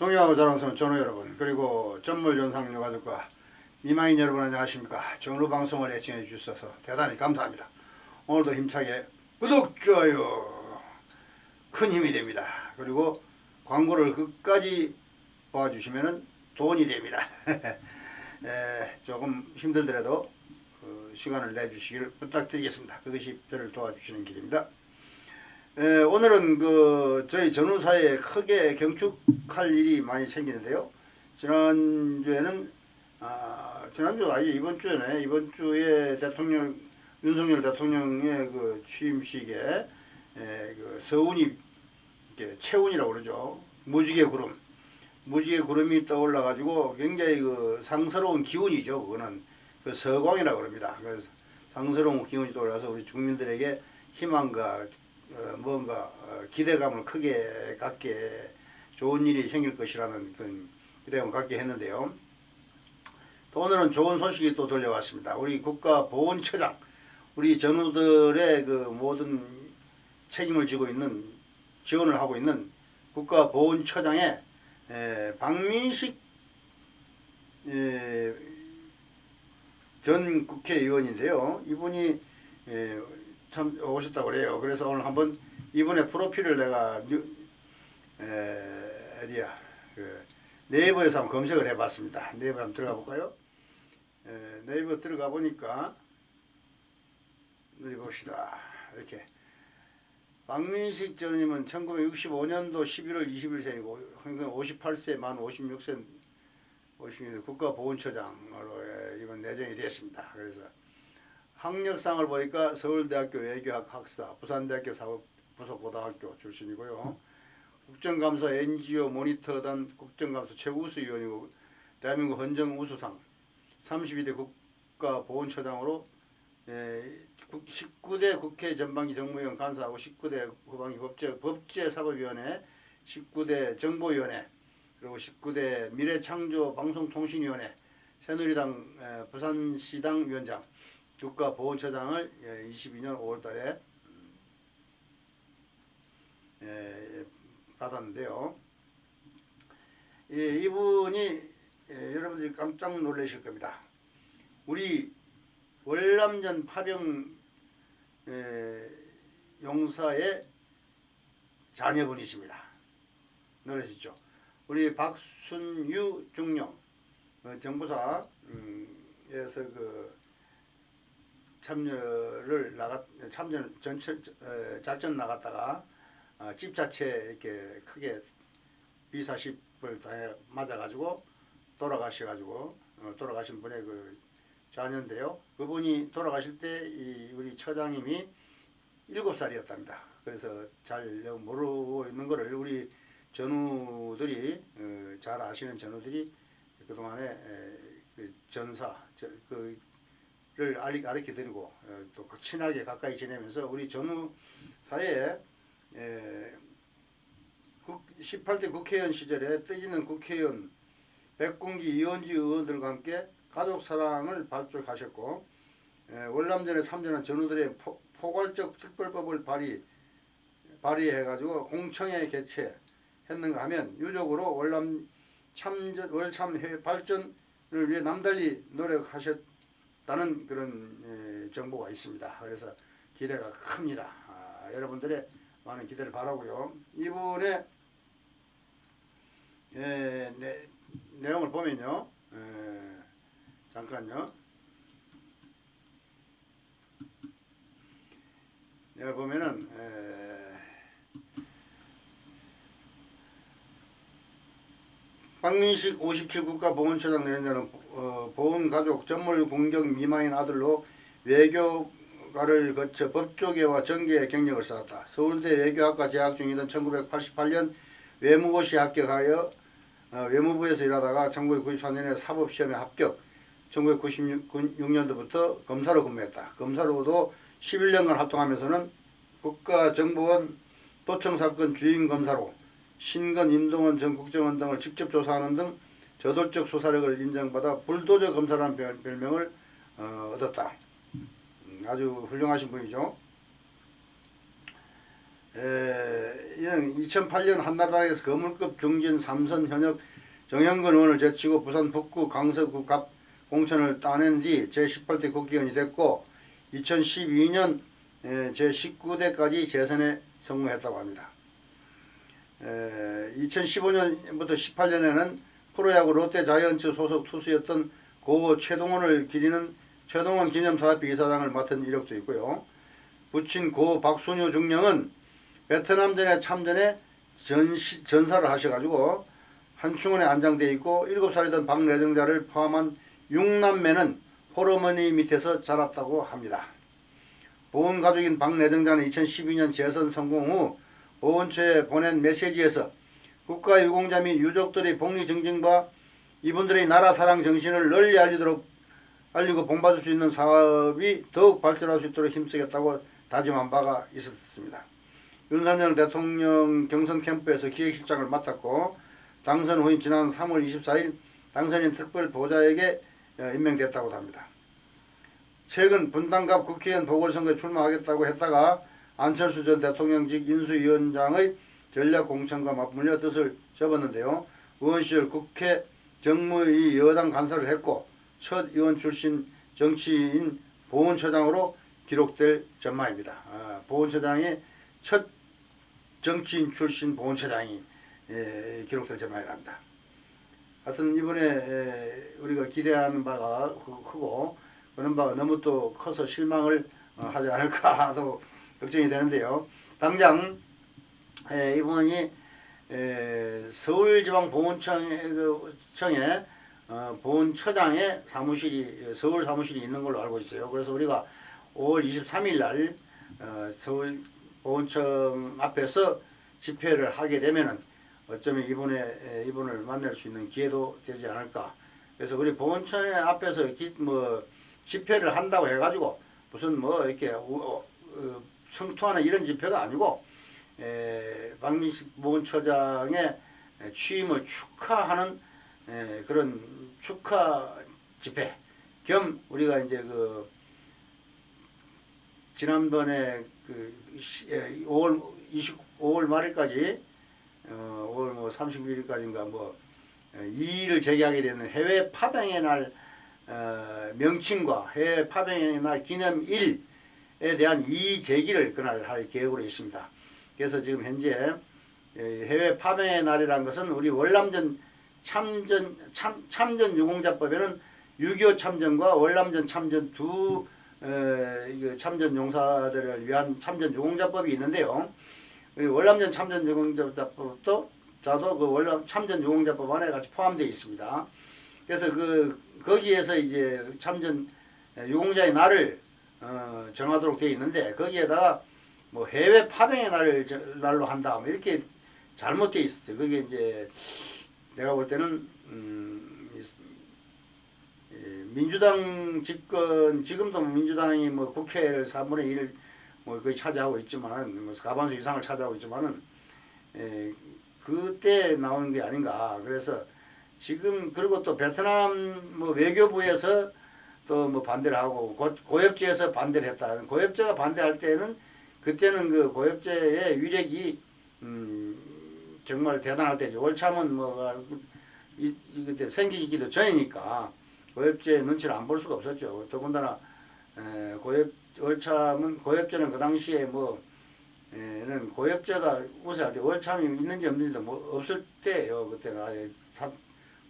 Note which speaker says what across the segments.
Speaker 1: 동요하고 자랑스러운 전우 여러분 그리고 전물 전상 유가족과 미망인 여러분 안녕하십니까? 전우 방송을 애청해 주셔서 대단히 감사합니다. 오늘도 힘차게 구독 좋아요 큰 힘이 됩니다. 그리고 광고를 끝까지 봐주시면 돈이 됩니다. 에, 조금 힘들더라도 어, 시간을 내주시길 부탁드리겠습니다. 그것이 저를 도와주시는 길입니다 에, 오늘은 그 저희 전후사에 크게 경축할 일이 많이 생기는데요. 지난주에는 아, 지난주 아니 이번 주에네 이번 주에 대통령 윤석열 대통령의 그 취임식에 에, 그 서운이 채운이라고 그러죠. 무지개 구름 무지개 구름이 떠올라 가지고 굉장히 그 상스러운 기운이죠. 그거는 그 서광이라고 그럽니다. 그래서 상스러운 기운이 떠올라서 우리 국민들에게 희망과 어, 뭔가 어, 기대감을 크게 갖게 좋은 일이 생길 것이라는 그런 기대감을 갖게 했는데요. 또 오늘은 좋은 소식이 또 들려왔습니다. 우리 국가보훈처장, 우리 전우들의 그 모든 책임을 지고 있는 지원을 하고 있는 국가보훈처장의 에, 박민식 에, 전 국회의원인데요. 이분이 에, 참 오셨다고 그래요. 그래서 오늘 한번 이분의 프로필을 내가 뉴, 에, 어디야 그 네이버에서 한번 검색을 해봤습니다. 네이버 한번 들어가 볼까요? 에, 네이버 들어가 보니까 어디 봅시다. 이렇게 박민식 전님은 1965년도 11월 20일생이고 항상 58세 만 56세 56세 국가보훈처장으로 예, 이번 내정이 됐습니다. 그래서 학력상을 보니까 서울대학교 외교학 학사, 부산대학교 사법부속고등학교 출신이고요. 국정감사 NGO 모니터단 국정감사 최우수 위원이고 대한민국 헌정 우수상 32대 국가보훈처장으로 에, 19대 국회 전반기 정무위원 간사하고 19대 후반기 법제, 법제사법위원회 19대 정보위원회 그리고 19대 미래창조 방송통신위원회 새누리당 에, 부산시당 위원장 국가 보훈처장을 22년 5월달에 예, 받았는데요. 예, 이분이 예, 여러분들이 깜짝 놀라실 겁니다. 우리 월남전 파병 예, 용사의 자녀분이십니다. 놀라시죠? 우리 박순유 중령 어, 정부사에서 그 참여를 나갔 참전 전체 어, 작전 나갔다가 어, 집 자체 이렇게 크게 비사십을 당해 맞아가지고 돌아가셔가지고 어, 돌아가신 분의 그 자녀인데요. 그분이 돌아가실 때 이 우리 처장님이 일곱 살이었답니다. 그래서 잘 모르고 있는 거를 우리 전우들이 어, 잘 아시는 전우들이 그동안에 에, 그 전사 저, 그 를 가르쳐 드리고 어, 또 친하게 가까이 지내면서 우리 전후 사회에 에, 국, 18대 국회의원 시절에 뜨지는 국회의원 백공기 이원지 의원들과 함께 가족 사랑을 발족하셨고 에, 월남전에 참전한 전우들의 포, 포괄적 특별법을 발의 발의해가지고 공청회 개최했는가 하면 유족으로 월남 참전 월참 회 발전을 위해 남달리 노력하셨. 다는 그런 예, 정보가 있습니다. 그래서 기대가 큽니다. 아, 여러분들의 많은 기대를 바라고요. 이분의 예, 내, 내용을 보면요. 예, 잠깐요. 내가 보면은 에, 박민식 57국가 보훈처장 내연자는 어, 보훈 가족 전물 공격 미망인 아들로 외교가를 거쳐 법조계와 정계의 경력을 쌓았다. 서울대 외교학과 재학 중이던 1988년 외무고시 합격하여 어, 외무부에서 일하다가 1994년에 사법시험에 합격, 1996년도부터 검사로 근무했다. 검사로도 11년간 활동하면서는 국가정보원 도청사건 주임검사로 신건, 임동원 전 국정원 등을 직접 조사하는 등 저돌적 수사력을 인정받아 불도저 검사라는 별, 별명을 어, 얻었다. 음, 아주 훌륭하신 분이죠. 에, 이는 2008년 한나라당에서 거물급 중진 삼선 현역 정영근 의원을 제치고 부산 북구 강서구 갑 공천을 따낸 뒤 제18대 국회의원이 됐고 2012년 제19대까지 재선에 성공했다고 합니다. 2015년부터 18년에는 프로야구 롯데 자이언츠 소속 투수였던 고 최동원을 기리는 최동원 기념사업회 이사장을 맡은 이력도 있고요. 부친 고 박순효 중령은 베트남전에 참전에 전시, 전사를 하셔가지고 한충원에 안장돼 있고 7살이던 박내정자를 포함한 6남매는 호르머니 밑에서 자랐다고 합니다. 보훈 가족인 박내정자는 2012년 재선 성공 후 보훈처에 보낸 메시지에서 국가 유공자 및 유족들의 복리 증진과 이분들의 나라 사랑 정신을 널리 알리도록 알리고 본받을 수 있는 사업이 더욱 발전할 수 있도록 힘쓰겠다고 다짐한 바가 있었습니다. 윤석열 대통령 경선 캠프에서 기획실장을 맡았고 당선 후인 지난 3월 24일 당선인 특별 보좌에게 어, 임명됐다고 합니다. 최근 분당갑 국회의원 보궐선거에 출마하겠다고 했다가 안철수 전 대통령직 인수위원장의 전략공천과 맞물려 뜻을 접었는데요. 의원 시절 국회 정무위 여당 간사를 했고 첫 의원 출신 정치인 보훈처장으로 기록될 전망입니다. 아, 보훈처장이 첫 정치인 출신 보훈처장이 예, 기록될 전망이랍니다. 하여튼 이번에 에, 우리가 기대하는 바가 크- 크고 그런 바가 너무 또 커서 실망을 어, 하지 않을까 하도 걱정이 되는데요. 당장 에, 이분이 에, 서울지방보훈청에 그, 청에 어, 보훈처장의 사무실이 서울 사무실이 있는 걸로 알고 있어요. 그래서 우리가 5월 23일 날 어, 서울 보훈청 앞에서 집회를 하게 되면은 어쩌면 이분의 에, 이분을 만날 수 있는 기회도 되지 않을까. 그래서 우리 보훈청 앞에서 기, 뭐 집회를 한다고 해가지고 무슨 뭐 이렇게 우- 어, 어, 성투하는 이런 집회가 아니고 에, 박민식 보훈처장의 취임을 축하하는 에, 그런 축하 집회 겸 우리가 이제 그 지난번에 그 시- 에, 5월 25월 말일까지 어, 5월 뭐 31일까지인가 뭐 어, 이의를 제기하게 되는 해외 파병의 날 어, 명칭과 해외 파병의 날 기념일에 대한 이의 제기를 그날 할 계획으로 있습니다. 그래서 지금 현재 에, 해외 파병의 날이라는 것은 우리 월남전 참전 참, 참전 유공자법에는 6.25 참전과 월남전 참전 두 에, 이거 참전 용사들을 위한 참전 유공자법이 있는데요. 이 월남전 참전 유공자법도 자도 그 월남 참전 유공자법 안에 같이 포함되어 있습니다. 그래서 그 거기에서 이제 참전 유공자의 날을 어, 정하도록 되어 있는데 거기에다가 뭐 해외 파병의 날을 저- 날로 한다 뭐 이렇게 잘못되어 있었어요. 그게 이제 내가 볼 때는 음, 민주당 집권 지금도 민주당이 뭐 국회를 3분의 1을 뭐 거의 차지하고 있지만은 뭐 가반수 이상을 차지하고 있지만은 에, 그때 나온 게 아닌가. 그래서 지금 그리고 또 베트남 뭐 외교부에서 또 뭐 반대를 하고 고, 고엽제에서 반대를 했다. 고엽제가 반대할 때는 그때는 그 고엽제의 위력이 음, 정말 대단할 때죠. 월참은 뭐가 그- 이, 이 그때 생기기도 전이니까 고엽제 눈치를 안 볼 수가 없었죠. 더군다나 에, 고엽 월참은 고엽제는 그 당시에 뭐 에는 고엽제가 우세할 때 월참이 있는지 없는지도 뭐 없을 때예요. 그때는 아예 사-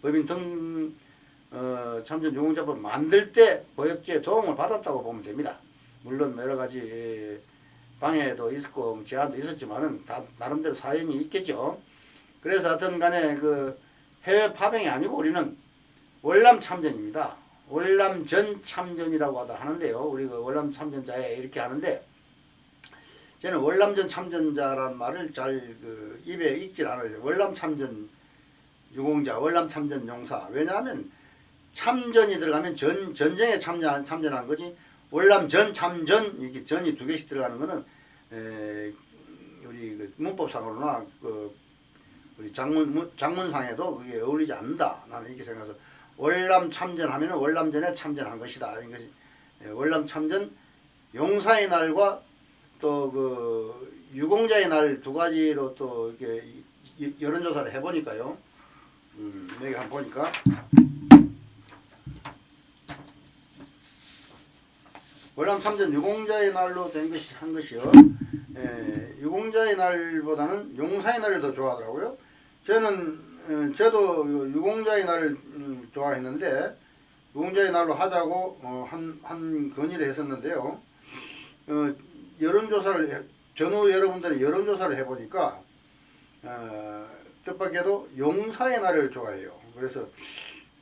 Speaker 1: 법인 등 어, 참전 유공자법 만들 때 고엽제 도움을 받았다고 보면 됩니다. 물론 여러 가지 에, 방해도 있었고 제한도 있었지만은 다 나름대로 사연이 있겠죠. 그래서 하여튼 간에 그 해외 파병이 아니고 우리는 월남 참전입니다. 월남 전 참전이라고 하다 하는데요. 우리가 월남 참전자에 이렇게 하는데 저는 월남 전 참전자란 말을 잘 그 입에 익질 않아요. 월남 참전 유공자, 월남 참전 용사. 왜냐하면 참전이 들어가면 전 전쟁에 참전 참전한 거지. 월남 전 참전 이렇게 전이 두 개씩 들어가는 거는 에, 우리 그 문법상으로나 그 우리 장문 문- 장문상에도 그게 어울리지 않는다. 나는 이렇게 생각해서 월남 참전하면은 월남전에 참전한 것이다. 이것이 예, 월남 참전 용사의 날과 또 그 유공자의 날 두 가지로 또 이렇게 이- 여론조사를 해보니까요. 음, 여기 한번 보니까 월남 참전 유공자의 날로 된 것이 한 것이요. 에, 유공자의 날보다는 용사의 날을 더 좋아하더라고요. 저는 어, 저도 유공자의 날을 음, 좋아했는데 유공자의 날로 하자고 어, 한, 한 건의를 했었는데요. 어, 여론조사를 해- 전후 여러분들이 여론조사를 해보니까 어, 뜻밖에도 용사의 날을 좋아해요. 그래서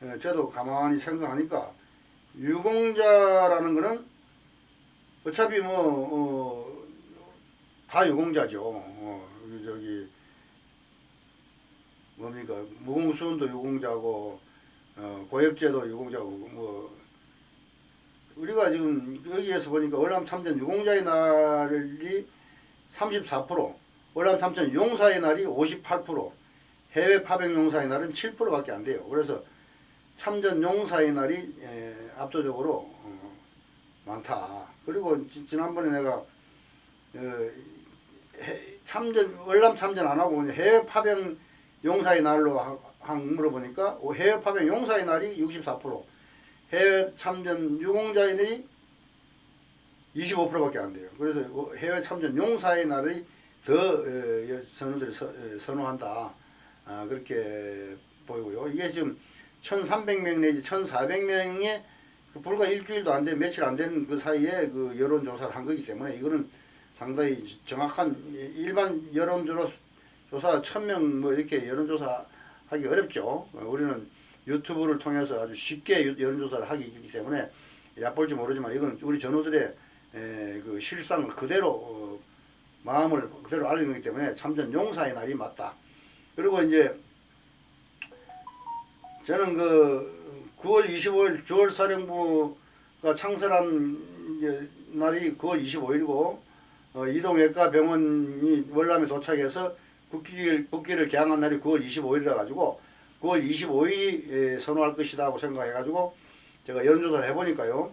Speaker 1: 어, 저도 가만히 생각하니까 유공자라는 거는 어차피 뭐 어, 다 유공자죠. 어, 그 저기 뭡니까 무공수원도 유공자고 어, 고엽제도 유공자고 뭐 우리가 지금 여기에서 보니까 월남 참전 유공자의 날이 34%, 월남 참전 용사의 날이 58%, 해외 파병 용사의 날은 7%밖에 안 돼요. 그래서 참전 용사의 날이 에, 압도적으로 어, 많다. 그리고 지, 지난번에 내가 어, 해- 참전 월남 참전 안 하고 해외 파병 용사의 날로 하, 한 물어보니까 해외 파병 용사의 날이 64%, 해외 참전 유공자의 날이 25%밖에 안 돼요. 그래서 해외 참전 용사의 날이 더 어, 선우들이 서- 어, 선호한다. 아, 그렇게 보이고요. 이게 지금 1,300명 내지 1,400명의 그 불과 일주일도 안 된 며칠 안 된 그 사이에 그 여론 조사를 한 거기 때문에 이거는 상당히 정확한 일반 여론 조사 1,000명 뭐 이렇게 여론 조사 하기 어렵죠. 어, 우리는 유튜브를 통해서 아주 쉽게 유- 여론 조사를 하기 있기 때문에 얕볼지 모르지만 이건 우리 전우들의 에, 그 실상을 그대로 어, 마음을 그대로 알리는 거기 때문에 참전 용사의 날이 맞다. 그리고 이제 저는 그 9월 25일 주월 사령부가 창설한 이제 날이 9월 25일이고 어, 이동외과 병원이 월남에 도착해서 국기를, 국기를 개항한 날이 9월 25일이라 가지고 9월 25일이 선호할 것이다 하고 생각해 가지고 제가 연조사를 해보니까요.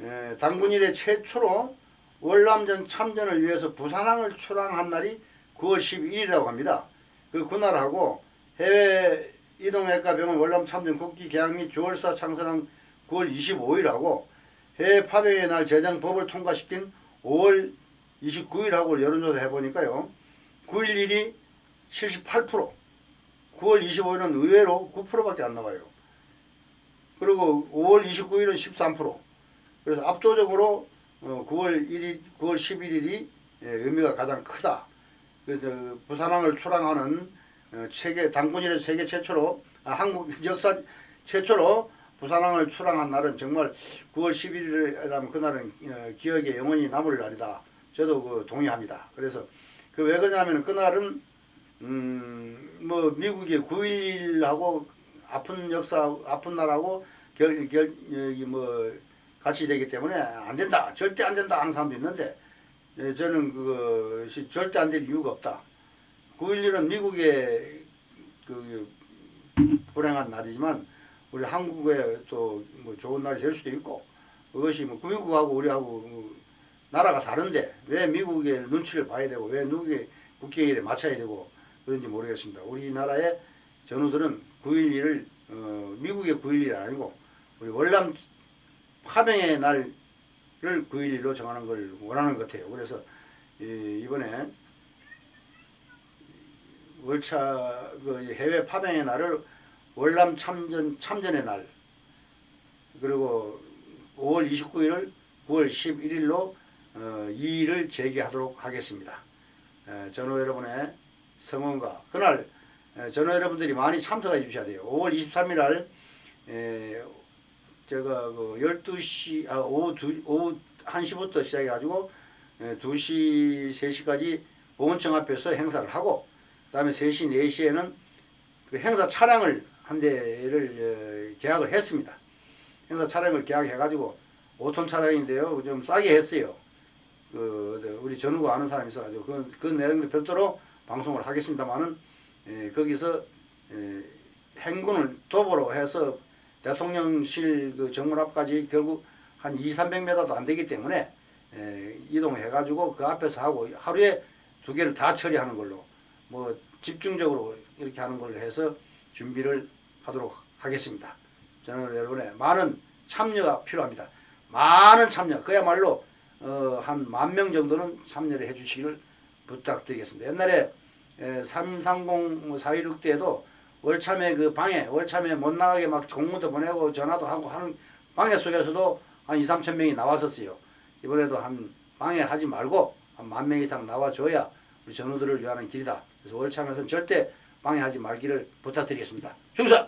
Speaker 1: 에, 당군일에 최초로 월남전 참전을 위해서 부산항을 출항한 날이 9월 12일이라고 합니다. 그 그날하고 해외 이동외과 병원 월남 참전 국기 개항 및 주월사 창설한 9월 25일하고 해외 파병의 날 제정 법을 통과시킨 5월 29일하고 여론조사 해보니까요. 911이 78%, 9월 25일은 의외로 9%밖에 안 나와요. 그리고 5월 29일은 13%. 그래서 압도적으로 어, 9월 1일, 9월 11일이 예, 의미가 가장 크다. 그래서 부산항을 출항하는 어, 세계 당군일의 세계 최초로 아, 한국 역사 최초로 부산항을 출항한 날은 정말 9월 11일이라면 그날은 어, 기억에 영원히 남을 날이다. 저도 그 동의합니다. 그래서 그 왜 그러냐면 그날은 음 뭐 미국의 9.11하고 아픈 역사 아픈 날하고 결결 여기 뭐 같이 되기 때문에 안 된다 절대 안 된다 하는 사람도 있는데 예, 저는 그것이 절대 안 될 이유가 없다. 9.11은 미국의 그 불행한 날이지만 우리 한국에 또 뭐 좋은 날이 될 수도 있고 그것이 뭐 미국하고 우리하고 뭐 나라가 다른데 왜 미국의 눈치를 봐야 되고 왜 미국의 국기에 맞춰야 되고 그런지 모르겠습니다. 우리나라의 전우들은 9.11을 어, 미국의 9.11이 아니고 우리 월남 파병의 날을 9.11로 정하는 걸 원하는 것 같아요. 그래서 이, 이번에 월차 그 해외 파병의 날을 월남 참전 참전의 날 그리고 5월 29일을 9월 11일로 어, 이의를 제기하도록 하겠습니다. 에, 전호 여러분의 성원과 그날 에, 전호 여러분들이 많이 참석해 주셔야 돼요. 5월 23일 날 에, 제가 그 12시 아 오후 2, 오후 1시부터 시작해 가지고 에, 2시 3시까지 보훈청 앞에서 행사를 하고 그 다음에 3시 4시에는 그 행사 차량을 한 대를 에, 계약을 했습니다. 행사 차량을 계약해 가지고 5톤 차량인데요. 좀 싸게 했어요. 그 우리 전우가 아는 사람이 있어가지고 그, 그 내용도 별도로 방송을 하겠습니다만은 에, 거기서 에, 행군을 도보로 해서 대통령실 그 정문 앞까지 결국 한 2, 300m도 안 되기 때문에 에, 이동해 가지고 그 앞에서 하고 하루에 두 개를 다 처리하는 걸로 뭐 집중적으로 이렇게 하는 걸로 해서 준비를 하도록 하겠습니다. 저는 여러분의 많은 참여가 필요합니다. 많은 참여, 그야말로 어, 한 만 명 정도는 참여를 해주시기를 부탁드리겠습니다. 옛날에 330, 416 때에도 월참회 그 방에 월참회 못 나가게 막 공문도 보내고 전화도 하고 하는 방해 속에서도 한 2, 3천 명이 나왔었어요. 이번에도 한 방해 하지 말고 한 만 명 이상 나와줘야 우리 전우들을 위하는 길이다. 그래서 월참회에서는 절대 방해하지 말기를 부탁드리겠습니다. 충성!